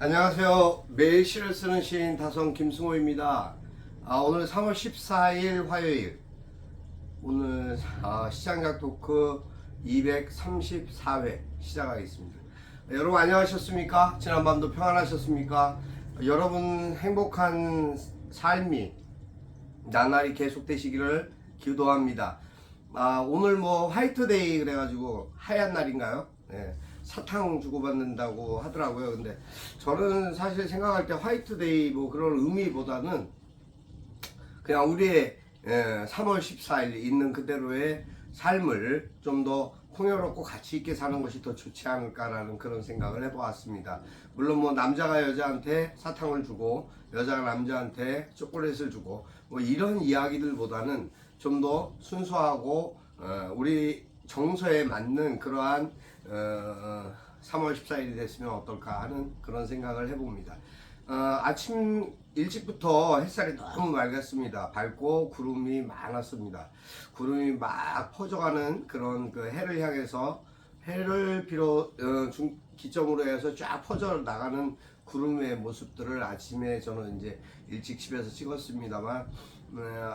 안녕하세요. 매일 시를 쓰는 시인 다성 김승호입니다. 아, 오늘 3월 14일 화요일. 오늘 아, 시장작 토크 234회 시작하겠습니다. 여러분 안녕하셨습니까? 지난밤도 평안하셨습니까? 여러분 행복한 삶이 나날이 계속되시기를 기도합니다. 아, 오늘 뭐 화이트데이 그래가지고 하얀 날인가요? 네, 사탕 주고받는다고 하더라고요. 근데 저는 사실 생각할 때 화이트데이 뭐 그런 의미보다는 그냥 우리의 예, 3월 14일 있는 그대로의 삶을 좀 더 풍요롭고 가치 있게 사는 것이 더 좋지 않을까라는 그런 생각을 해보았습니다. 물론 뭐 남자가 여자한테 사탕을 주고 여자가 남자한테 초콜릿을 주고 뭐 이런 이야기들보다는 좀 더 순수하고 어, 우리 정서에 맞는 그러한 어, 3월 14일이 됐으면 어떨까 하는 그런 생각을 해봅니다. 어, 아침 일찍부터 햇살이 너무 맑았습니다. 밝고 구름이 많았습니다. 구름이 막 퍼져가는 그런 그 해를 향해서 해를 비롯 어, 중 기점으로 해서 쫙 퍼져 나가는 구름의 모습들을 아침에 저는 이제 일찍 집에서 찍었습니다만 어,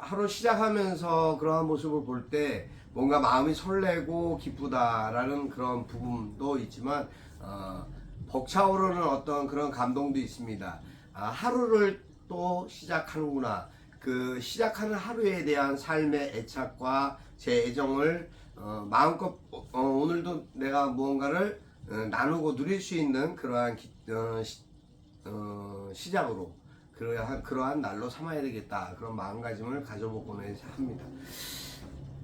하루 시작하면서 그러한 모습을 볼 때 뭔가 마음이 설레고 기쁘다라는 그런 부분도 있지만 어, 벅차오르는 어떤 그런 감동도 있습니다. 아, 하루를 또 시작하는구나. 그 시작하는 하루에 대한 삶의 애착과 제 애정을 어, 마음껏 어, 오늘도 내가 무언가를 어, 나누고 누릴 수 있는 그러한 기, 어, 시, 어, 시작으로 그러한 그러한 날로 삼아야 되겠다 그런 마음가짐을 가져보곤 합니다.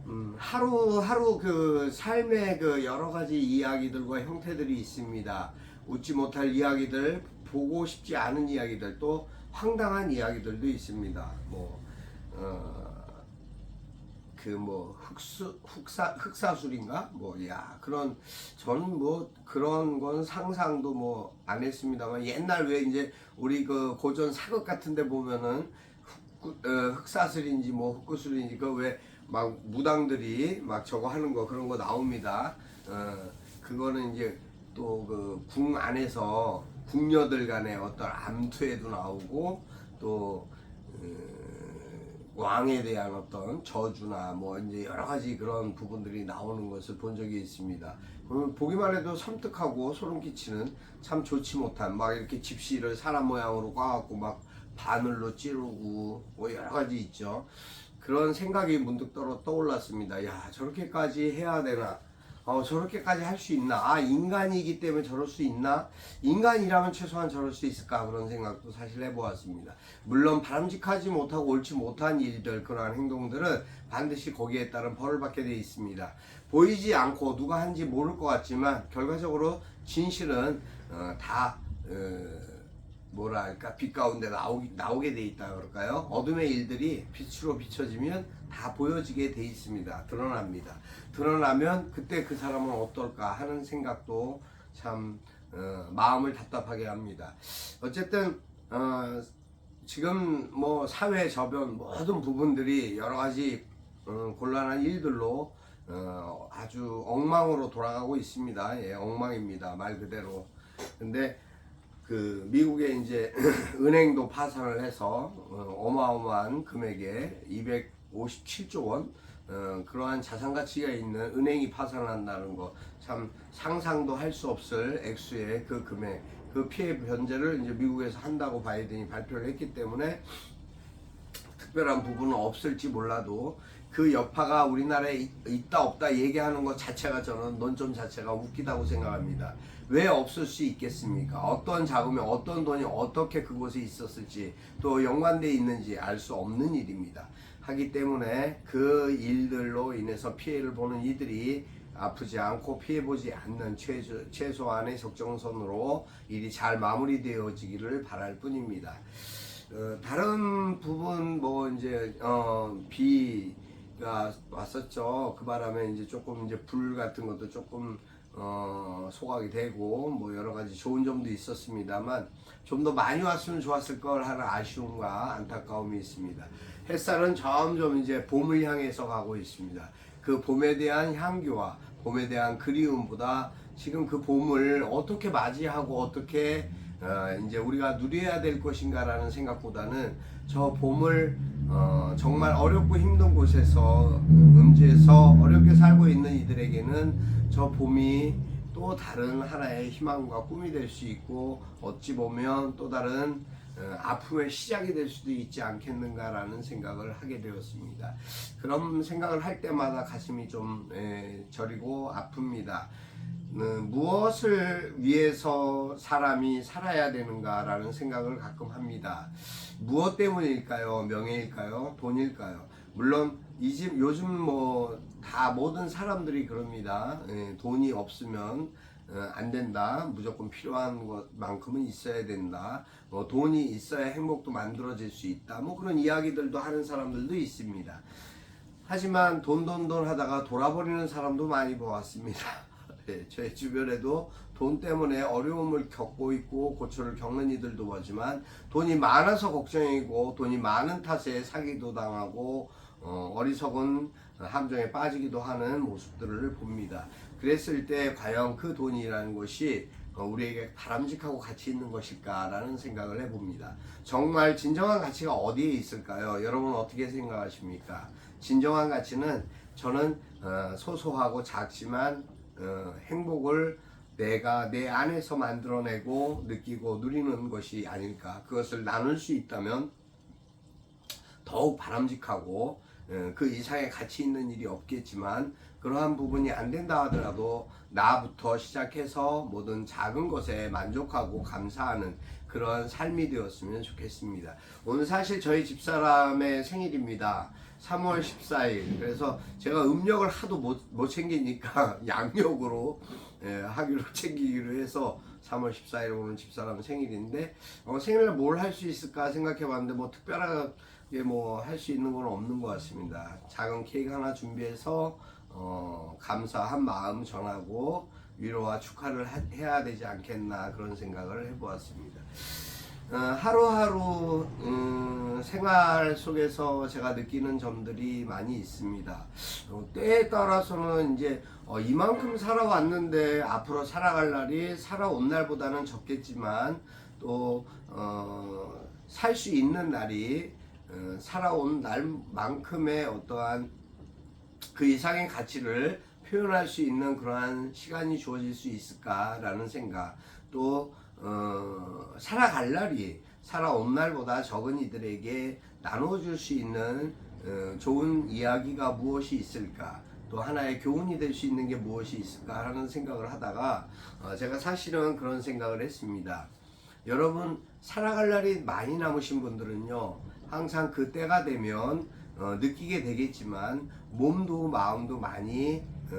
음, 하루 하루 그 삶의 그 여러 가지 이야기들과 형태들이 있습니다. 웃지 못할 이야기들, 보고 싶지 않은 이야기들, 또 황당한 이야기들도 있습니다. 뭐, 어, 그 뭐 흑수 흑사 흑사술인가 뭐 야 그런 저는 뭐 그런 건 상상도 뭐 안 했습니다만 옛날 왜 이제 우리 그 고전 사극 같은데 보면은 흑, 어, 흑사술인지 뭐 흑구술인지 그왜 막 무당들이 막 저거 하는 거 그런 거 나옵니다. 어 그거는 이제 또 그 궁 안에서 궁녀들 간의 어떤 암투에도 나오고 또 어, 왕에 대한 어떤 저주나 뭐 이제 여러 가지 그런 부분들이 나오는 것을 본 적이 있습니다. 그러면 보기만 해도 섬뜩하고 소름 끼치는 참 좋지 못한 막 이렇게 집시를 사람 모양으로 꽈갖고 막 바늘로 찌르고 뭐 여러 가지 있죠. 그런 생각이 문득 떠, 떠올랐습니다. 야 저렇게까지 해야 되나? 어, 저렇게까지 할 수 있나? 아, 인간이기 때문에 저럴 수 있나? 인간이라면 최소한 저럴 수 있을까? 그런 생각도 사실 해보았습니다. 물론 바람직하지 못하고 옳지 못한 일들, 그러한 행동들은 반드시 거기에 따른 벌을 받게 되어 있습니다. 보이지 않고 누가 한지 모를 것 같지만, 결과적으로 진실은, 어, 다, 어, 뭐랄까 빛 가운데 나오기, 나오게 돼 있다 그럴까요? 어둠의 일들이 빛으로 비춰지면 다 보여지게 돼 있습니다. 드러납니다. 드러나면 그때 그 사람은 어떨까 하는 생각도 참 어, 마음을 답답하게 합니다. 어쨌든 어, 지금 뭐 사회 저변 모든 부분들이 여러 가지 어, 곤란한 일들로 어, 아주 엉망으로 돌아가고 있습니다. 예, 엉망입니다. 말 그대로. 근데 그 미국의 이제 은행도 파산을 해서 어, 어마어마한 금액에 257조 원 어, 그러한 자산 가치가 있는 은행이 파산한다는 거 참 상상도 할 수 없을 액수의 그 금액 그 피해 변제를 이제 미국에서 한다고 바이든이 발표를 했기 때문에 특별한 부분은 없을지 몰라도 그 여파가 우리나라에 있- 있다 없다 얘기하는 것 자체가 저는 논점 자체가 웃기다고 생각합니다. 왜 없을 수 있겠습니까? 어떤 자금이 어떤 돈이 어떻게 그곳에 있었을지 또 연관돼 있는지 알 수 없는 일입니다. 하기 때문에 그 일들로 인해서 피해를 보는 이들이 아프지 않고 피해 보지 않는 최소, 최소한의 적정선으로 일이 잘 마무리되어지기를 바랄 뿐입니다. 어, 다른 부분 뭐 이제 어, 비 가 왔었죠. 그 바람에 이제 조금 이제 불 같은 것도 조금 어, 소각이 되고 뭐 여러 가지 좋은 점도 있었습니다만 좀 더 많이 왔으면 좋았을 걸 하는 아쉬움과 안타까움이 있습니다. 햇살은 점점 이제 봄을 향해서 가고 있습니다. 그 봄에 대한 향기와 봄에 대한 그리움보다 지금 그 봄을 어떻게 맞이하고 어떻게 어, 이제 우리가 누려야 될 것인가라는 생각보다는 저 봄을 어, 정말 어렵고 힘든 곳에서 음지에서 어렵게 살고 있는 이들에게는 저 봄이 또 다른 하나의 희망과 꿈이 될 수 있고 어찌 보면 또 다른 어, 아픔의 시작이 될 수도 있지 않겠는가라는 생각을 하게 되었습니다. 그런 생각을 할 때마다 가슴이 좀 에, 저리고 아픕니다. 음, 무엇을 위해서 사람이 살아야 되는가라는 생각을 가끔 합니다. 무엇 때문일까요? 명예일까요? 돈일까요? 물론 이 집 요즘 뭐 다 모든 사람들이 그럽니다. 예, 돈이 없으면 어, 안 된다. 무조건 필요한 것만큼은 있어야 된다. 뭐 돈이 있어야 행복도 만들어질 수 있다. 뭐 그런 이야기들도 하는 사람들도 있습니다. 하지만 돈돈돈 하다가 돌아버리는 사람도 많이 보았습니다. 예, 제 주변에도 돈 때문에 어려움을 겪고 있고 고초를 겪는 이들도 보지만 돈이 많아서 걱정이고 돈이 많은 탓에 사기도 당하고 어, 어리석은 함정에 빠지기도 하는 모습들을 봅니다. 그랬을 때 과연 그 돈이라는 것이 어, 우리에게 바람직하고 가치 있는 것일까라는 생각을 해봅니다. 정말 진정한 가치가 어디에 있을까요? 여러분 어떻게 생각하십니까? 진정한 가치는 저는 어, 소소하고 작지만 어, 행복을 내가 내 안에서 만들어내고 느끼고 누리는 것이 아닐까. 그것을 나눌 수 있다면 더욱 바람직하고 어, 그 이상의 가치 있는 일이 없겠지만 그러한 부분이 안 된다 하더라도 나부터 시작해서 모든 작은 것에 만족하고 감사하는 그런 삶이 되었으면 좋겠습니다. 오늘 사실 저희 집사람의 생일입니다. 3월 14일. 그래서 제가 음력을 하도 못, 못 챙기니까 양력으로 예, 하기로 챙기기로 해서 3월 14일 오늘 집사람 생일인데 어, 생일날 뭘 할 수 있을까 생각해 봤는데 뭐 특별하게 뭐 할 수 있는 건 없는 것 같습니다. 작은 케이크 하나 준비해서 어, 감사한 마음 전하고 위로와 축하를 하- 해야 되지 않겠나 그런 생각을 해보았습니다. 어, 하루하루 음, 생활 속에서 제가 느끼는 점들이 많이 있습니다. 어, 때에 따라서는 이제 어, 이만큼 살아왔는데 앞으로 살아갈 날이 살아온 날보다는 적겠지만 또살수 있는 날이 어, 살아온 날만큼의 어떠한 그 이상의 가치를 표현할 수 있는 그러한 시간이 주어질 수 있을까라는 생각 또 어, 살아갈 날이 살아온 날보다 적은 이들에게 나눠줄 수 있는 어, 좋은 이야기가 무엇이 있을까 또 하나의 교훈이 될 수 있는 게 무엇이 있을까 하는 생각을 하다가 어, 제가 사실은 그런 생각을 했습니다. 여러분 살아갈 날이 많이 남으신 분들은요 항상 그 때가 되면 어, 느끼게 되겠지만 몸도 마음도 많이 어,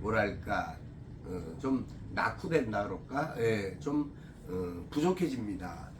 뭐랄까 어, 좀 낙후된다 그럴까 예, 좀 어, 부족해집니다.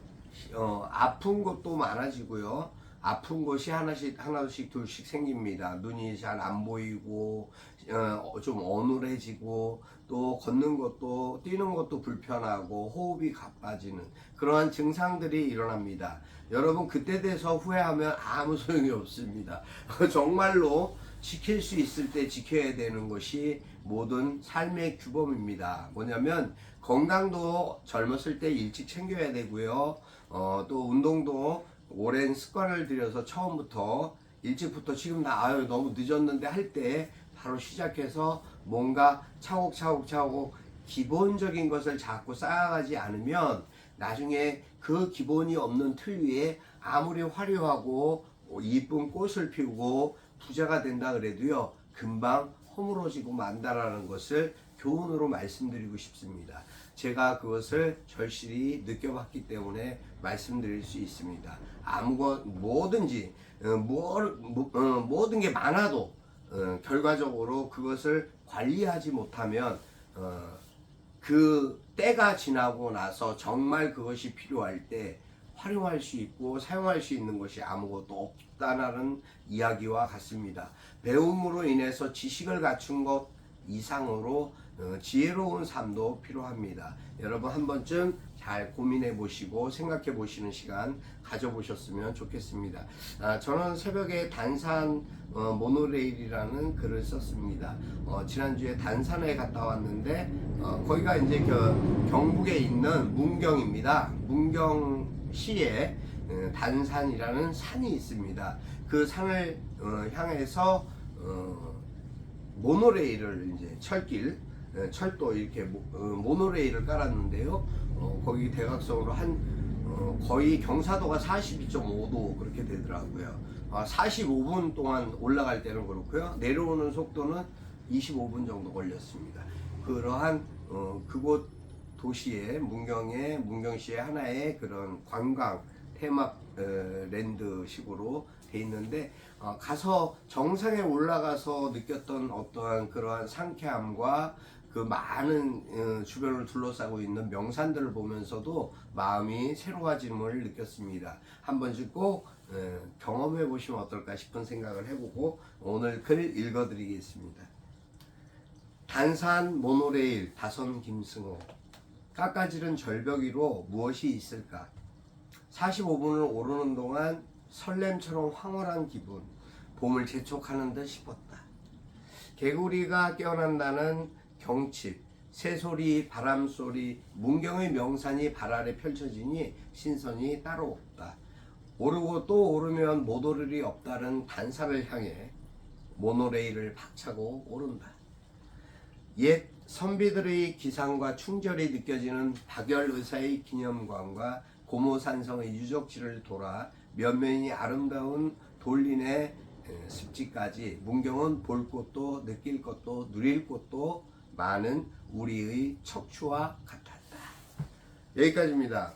어, 아픈 것도 많아지고요. 아픈 것이 하나씩 하나씩 둘씩 생깁니다. 눈이 잘 안 보이고 어, 좀 어눌해지고 또 걷는 것도 뛰는 것도 불편하고 호흡이 가빠지는 그러한 증상들이 일어납니다. 여러분 그때 돼서 후회하면 아무 소용이 없습니다. 정말로 지킬 수 있을 때 지켜야 되는 것이 모든 삶의 규범입니다. 뭐냐면 건강도 젊었을 때 일찍 챙겨야 되고요. 어, 또 운동도 오랜 습관을 들여서 처음부터 일찍부터 지금 나 아유 너무 늦었는데 할 때 바로 시작해서 뭔가 차곡차곡 차곡 기본적인 것을 자꾸 쌓아가지 않으면 나중에 그 기본이 없는 틀 위에 아무리 화려하고 이쁜 꽃을 피우고 부자가 된다 그래도요 금방 허물어지고 만다라는 것을 교훈으로 말씀드리고 싶습니다. 제가 그것을 절실히 느껴봤기 때문에 말씀드릴 수 있습니다. 아무것 뭐든지 어, 뭘, 뭐, 어, 모든 게 많아도 어, 결과적으로 그것을 관리하지 못하면 어, 그 때가 지나고 나서 정말 그것이 필요할 때 활용할 수 있고 사용할 수 있는 것이 아무것도 없다는 이야기와 같습니다. 배움으로 인해서 지식을 갖춘 것 이상으로 어, 지혜로운 삶도 필요합니다. 여러분 한 번쯤 잘 고민해 보시고 생각해 보시는 시간 가져보셨으면 좋겠습니다. 아, 저는 새벽에 단산 어, 모노레일이라는 글을 썼습니다. 어, 지난주에 단산에 갔다 왔는데 어, 거기가 이제 그 경북에 있는 문경입니다. 문경 시에 어, 단산이라는 산이 있습니다. 그 산을 어, 향해서 어, 모노레일을 이제 철길 예, 철도 이렇게 모, 어, 모노레일을 깔았는데요. 어, 거기 대각선으로 한 어, 거의 경사도가 42.5도 그렇게 되더라고요. 아, 45분 동안 올라갈 때는 그렇고요. 내려오는 속도는 25분 정도 걸렸습니다. 그러한 어, 그곳 도시의 문경의 문경시의 하나의 그런 관광 테마 어, 랜드식으로 돼 있는데 어, 가서 정상에 올라가서 느꼈던 어떠한 그러한 상쾌함과 그 많은 어, 주변을 둘러싸고 있는 명산들을 보면서도 마음이 새로워짐을 느꼈습니다. 한 번씩 꼭 어, 경험해 보시면 어떨까 싶은 생각을 해보고 오늘 글 읽어드리겠습니다. 단산 모노레일 다선 김승호 깎아지른 절벽 위로 무엇이 있을까? 45분을 오르는 동안 설렘처럼 황홀한 기분, 봄을 재촉하는 듯 싶었다. 개구리가 깨어난다는 경칩, 새소리, 바람소리, 문경의 명산이 발 아래 펼쳐지니 신선이 따로 없다. 오르고 또 오르면 못 오를 리 없다는 단산을 향해 모노레일을 박차고 오른다. 옛 선비들의 기상과 충절이 느껴지는 박열 의사의 기념관과 고모산성의 유적지를 돌아 면면이 아름다운 돌린의 에, 습지까지 문경은 볼 것도 느낄 것도 누릴 것도 많은 우리의 척추와 같았다. 여기까지입니다.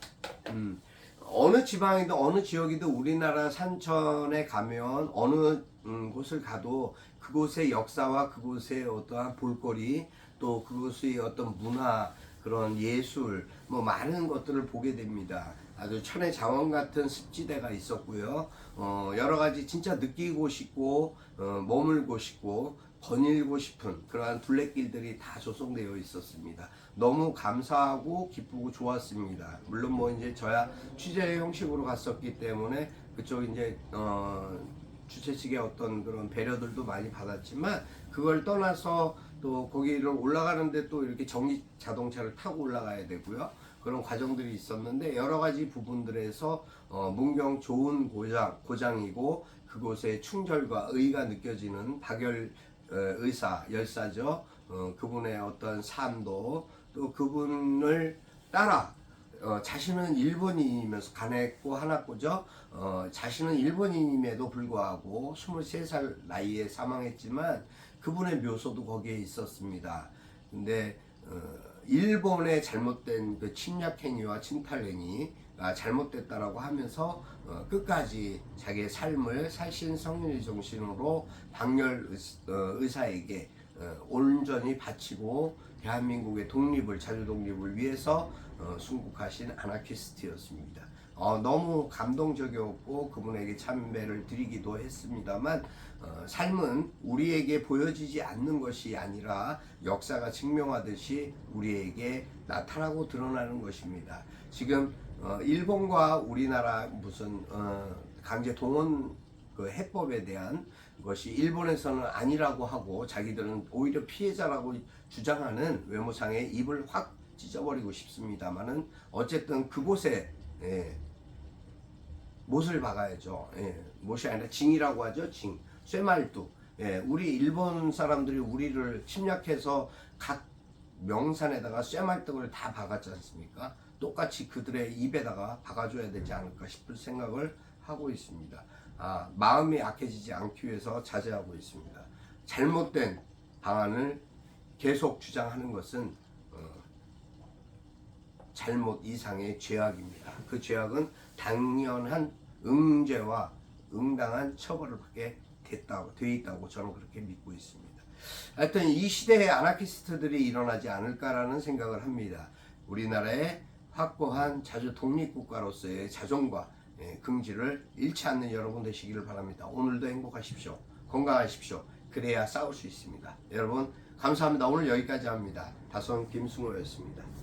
음, 어느 지방이든 어느 지역이든 우리나라 산천에 가면 어느 음, 곳을 가도 그곳의 역사와 그곳의 어떠한 볼거리 또 그곳의 어떤 문화 그런 예술 뭐 많은 것들을 보게 됩니다. 아주 천의 자원 같은 습지대가 있었고요. 어, 여러 가지 진짜 느끼고 싶고 어, 머물고 싶고 거닐고 싶은 그러한 둘레길들이 다 조성되어 있었습니다. 너무 감사하고 기쁘고 좋았습니다. 물론 뭐 이제 저야 취재 형식으로 갔었기 때문에 그쪽 이제 어, 주최 측의 어떤 그런 배려들도 많이 받았지만 그걸 떠나서 또 거기를 올라가는데 또 이렇게 전기 자동차를 타고 올라가야 되고요. 그런 과정들이 있었는데 여러 가지 부분들에서 어, 문경 좋은 고장 고장이고 그곳에 충절과 의가 느껴지는 박열 어, 의사 열사죠. 어, 그분의 어떤 삶도 또 그분을 따라 어, 자신은 일본인이면서 가냈고 하나꼬죠. 어, 자신은 일본인임에도 불구하고 23살 나이에 사망했지만 그분의 묘소도 거기에 있었습니다. 근데 어, 일본의 잘못된 그 침략 행위와 침탈 행위가 잘못됐다라고 하면서 어, 끝까지 자기의 삶을 살신 성인의 정신으로 박열 의- 어, 의사에게 어, 온전히 바치고 대한민국의 독립을 자주 독립을 위해서 어, 순국하신 아나키스트였습니다. 어, 너무 감동적이었고 그분에게 참배를 드리기도 했습니다만 어, 삶은 우리에게 보여지지 않는 것이 아니라 역사가 증명하듯이 우리에게 나타나고 드러나는 것입니다. 지금 어, 일본과 우리나라 무슨 어, 강제 동원 그 해법에 대한 것이 일본에서는 아니라고 하고 자기들은 오히려 피해자라고 주장하는 외모상의 입을 확 찢어버리고 싶습니다만은 어쨌든 그곳에 예, 못을 박아야죠. 예, 못이 아니라 징이라고 하죠. 징. 쇠말뚝. 예, 우리 일본 사람들이 우리를 침략해서 각 명산에다가 쇠말뚝을 다 박았지 않습니까? 똑같이 그들의 입에다가 박아줘야 되지 않을까 싶을 생각을 하고 있습니다. 아, 마음이 약해지지 않기 위해서 자제하고 있습니다. 잘못된 방안을 계속 주장하는 것은 어, 잘못 이상의 죄악입니다. 그 죄악은 당연한 응죄와 응당한 처벌을 받게 됐다고 돼 있다고 저는 그렇게 믿고 있습니다. 하여튼 이 시대에 아나키스트들이 일어나지 않을까라는 생각을 합니다. 우리나라의 확고한 자주 독립국가로서의 자존과 예, 긍지를 잃지 않는 여러분 되시기를 바랍니다. 오늘도 행복하십시오. 건강하십시오. 그래야 싸울 수 있습니다. 여러분 감사합니다. 오늘 여기까지 합니다. 다솜 김승호였습니다.